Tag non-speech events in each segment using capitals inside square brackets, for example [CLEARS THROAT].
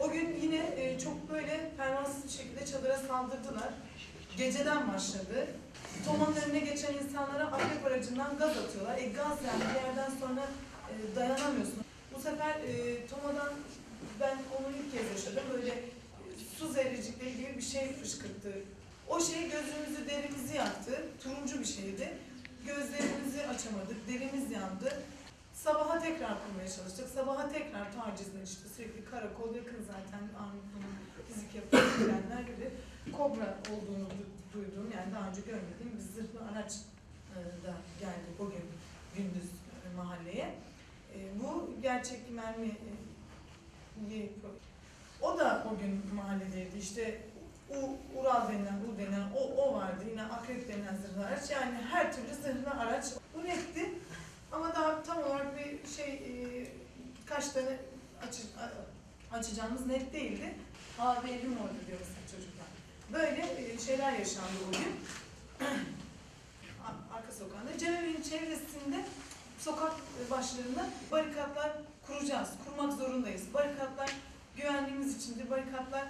O gün yine e, çok böyle pervasız bir şekilde çadıra saldırdılar. Geceden başladı. Toma'nın önüne geçen insanlara akrep aracından gaz atıyorlar. E gaz yani bir yerden sonra e, dayanamıyorsun. Bu sefer e, Toma'dan ben onu ilk kez yaşadım. Böyle e, su zerrecikleri gibi bir şey fışkırttı. O şey gözümüzü, derimizi yaktı. Turuncu bir şeydi. Gözlerimizi açamadık, derimiz yandı. Sabaha tekrar kurmaya çalıştık. Sabaha tekrar tacizden işte sürekli karakol yakın zaten Armutlu'nun fizik yapısı bilenler gibi kobra olduğunu du- duydum. Yani daha önce görmediğim bir zırhlı araç e, da geldi bugün gündüz e, mahalleye. E, Bu gerçek mermi o da o gün mahalledeydi. İşte U, Ural denilen, U denilen o, o vardı. Yine Akrep denilen zırhlı araç. Yani her türlü zırhlı araç. Bu netti. Ama daha tam olarak bir şey e, kaç tane açı, açacağımız net değildi. Ve evim orada diyoruz çocuklar. Böyle e, şeyler yaşandı o gün. [CLEARS THROAT] Ar- Arka sokağında. Cemevi'nin çevresinde sokak başlarında barikatlar kuracağız. Kurmak zorundayız. Barikatlar güvenliğimiz içindir. Barikatlar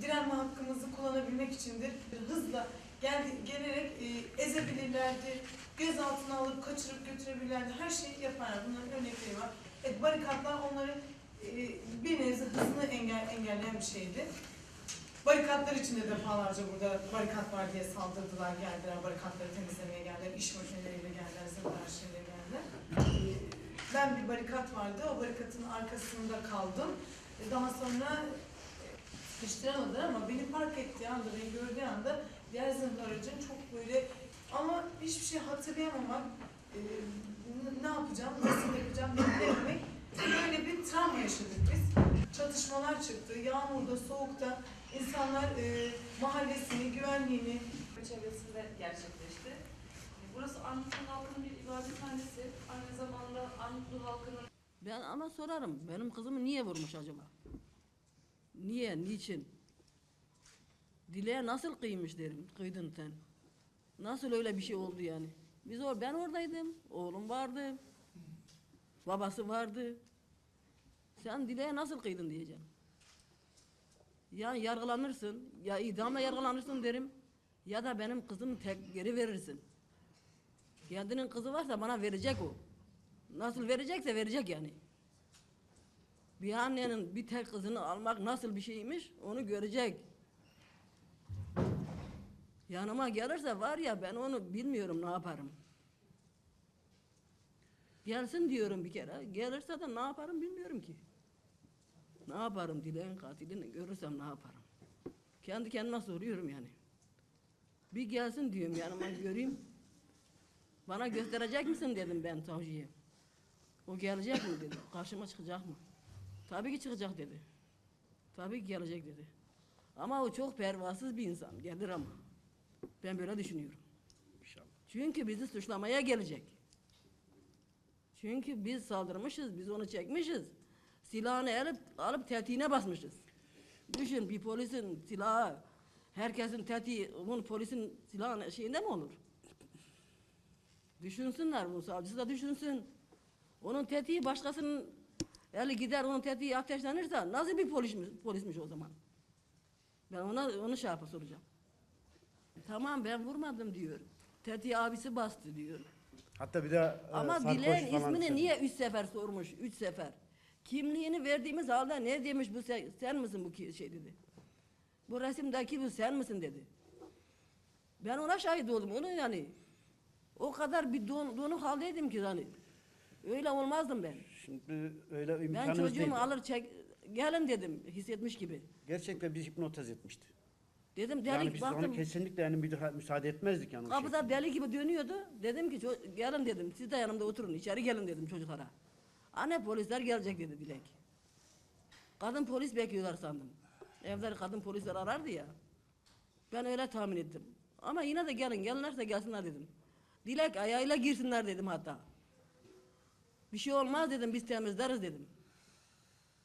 direnme hakkımızı kullanabilmek içindir. Hızla geldi, gelerek e, ezebilirlerdi, gözaltına alıp kaçırıp götürebilirlerdi. Her şeyi yaparlar. Bunların örnekleri var. Evet, barikatlar onları e, bir nebze hızını engel, engelleyen bir şeydi. Barikatlar içinde defalarca burada barikat var diye saldırdılar, geldiler, barikatları temizlemeye geldiler, iş makineleriyle geldiler, zırhlar şeyle geldiler. E, Ben bir barikat vardı, o barikatın arkasında kaldım. E, Daha sonra sıkıştıramadılar ama beni park ettiği anda, beni gördüğü anda diğer zırhlı aracın çok böyle ama hiçbir şey hatırlayamamak, e, ne yapacağım, nasıl yapacağım bilememek böyle bir travma yaşadık biz. Çatışmalar çıktı, yağmurda, soğukta insanlar e, mahallesini, güvenliğini çevresinde gerçekleşti. Burası Armutlu halkının bir ibadethanesi. Aynı zamanda Armutlu halkının Ben ama sorarım. Benim kızımı niye vurmuş acaba? Niye? Niçin? Dileğe nasıl kıymış derim. Kıydın sen. Nasıl öyle bir şey oldu yani? Biz or ben oradaydım. Oğlum vardı. Babası vardı. Sen dileğe nasıl kıydın diyeceğim. Ya yargılanırsın, ya idamla yargılanırsın derim. Ya da benim kızımı tek geri verirsin. Kendinin kızı varsa bana verecek o. Nasıl verecekse verecek yani. Bir annenin bir tek kızını almak nasıl bir şeymiş onu görecek. Yanıma gelirse var ya ben onu bilmiyorum ne yaparım. Gelsin diyorum bir kere. Gelirse de ne yaparım bilmiyorum ki. Ne yaparım dileğin katilini görürsem ne yaparım. Kendi kendime soruyorum yani. Bir gelsin diyorum yanıma [LAUGHS] göreyim. Bana gösterecek misin dedim ben savcıya. O gelecek mi dedi. Karşıma çıkacak mı? Tabii ki çıkacak dedi. Tabii ki gelecek dedi. Ama o çok pervasız bir insan. Gelir ama. Ben böyle düşünüyorum. İnşallah. Çünkü bizi suçlamaya gelecek. Çünkü biz saldırmışız, biz onu çekmişiz. Silahını alıp, alıp tetiğine basmışız. Düşün bir polisin silahı, herkesin tetiği, bunun polisin silahının şeyinde mi olur? Düşünsünler bunu, savcısı da düşünsün. Onun tetiği başkasının eli gider, onun tetiği ateşlenirse nasıl bir polismiş, polismiş o zaman? Ben ona onu şey yapıp soracağım. Tamam ben vurmadım diyor. Tetiği abisi bastı diyor. Hatta bir de e, Ama bilen ismini söyledi. niye üç sefer sormuş, üç sefer. Kimliğini verdiğimiz halde ne demiş bu sen, sen misin bu ki- şey dedi. Bu resimdeki bu sen misin dedi. Ben ona şahit oldum onu yani. O kadar bir don, donuk haldeydim ki hani. Öyle olmazdım ben. Şimdi öyle Ben imkanımız çocuğumu değil. alır çek, gelin dedim hissetmiş gibi. Gerçekten bizi hipnotiz etmişti. Dedim delik yani biz baktım. ona kesinlikle yani müdahale, müsaade etmezdik yani. Kapıda deli gibi dönüyordu. Dedim ki "Ço- gelin dedim. Siz de yanımda oturun. içeri gelin dedim çocuklara. Anne polisler gelecek dedi Dilek. Kadın polis bekliyorlar sandım. Evleri kadın polisler arardı ya. Ben öyle tahmin ettim. Ama yine de gelin. Gelinlerse gelsinler dedim. Dilek ayağıyla girsinler dedim hatta. Bir şey olmaz dedim. Biz temizleriz dedim.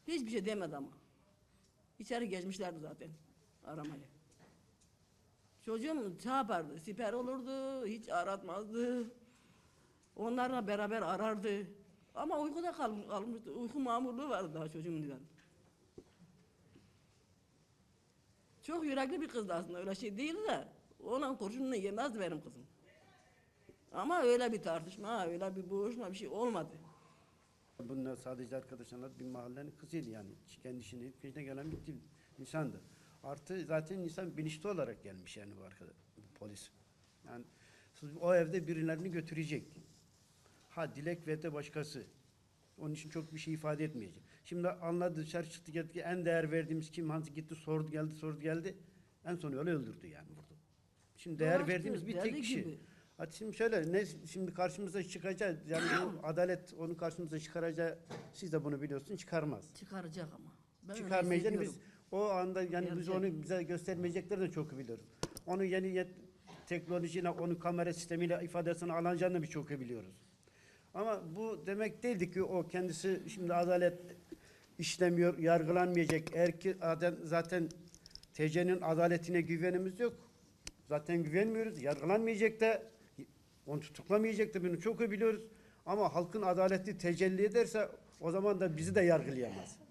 Hiçbir şey demedi ama. İçeri geçmişlerdi zaten aramayı. Çocuğum ne yapardı? Siper olurdu, hiç aratmazdı. Onlarla beraber arardı. Ama uykuda kal kalmıştı. Uyku mamurluğu vardı daha çocuğumdan. Çok yürekli bir kızdı aslında öyle şey değil de. Onun kurşununu yemezdi benim kızım. Ama öyle bir tartışma, öyle bir boğuşma bir şey olmadı. Bunlar sadece arkadaşlar bir mahallenin kızıydı yani. Kendisini peşine gelen bir insandı. Artı zaten insan bilinçli olarak gelmiş yani bu arkadaş, bu polis. Yani siz o evde birilerini götürecek. Ha dilek ve de başkası. Onun için çok bir şey ifade etmeyecek. Şimdi anladı dışarı çıktı geldi en değer verdiğimiz kim hangi gitti sordu geldi sordu geldi. En son öyle öldürdü yani burada. Şimdi değer Doğru, verdiğimiz bir tek kişi. gibi. Hadi şimdi şöyle ne şimdi karşımıza çıkacak yani bu [COUGHS] adalet onu karşımıza çıkaracağı siz de bunu biliyorsunuz çıkarmaz. Çıkaracak ama. Ben Çıkarmayacağını biz. O anda yani biz onu bize göstermeyeceklerini de çok biliyoruz. Onu yeni yet, teknolojiyle, onu kamera sistemiyle ifadesini alacağını biz çok biliyoruz. Ama bu demek değildi ki o kendisi şimdi adalet işlemiyor, yargılanmayacak. Eğer ki zaten, zaten TC'nin adaletine güvenimiz yok. Zaten güvenmiyoruz. Yargılanmayacak da onu tutuklamayacak da bunu çok iyi biliyoruz. Ama halkın adaleti tecelli ederse o zaman da bizi de yargılayamaz.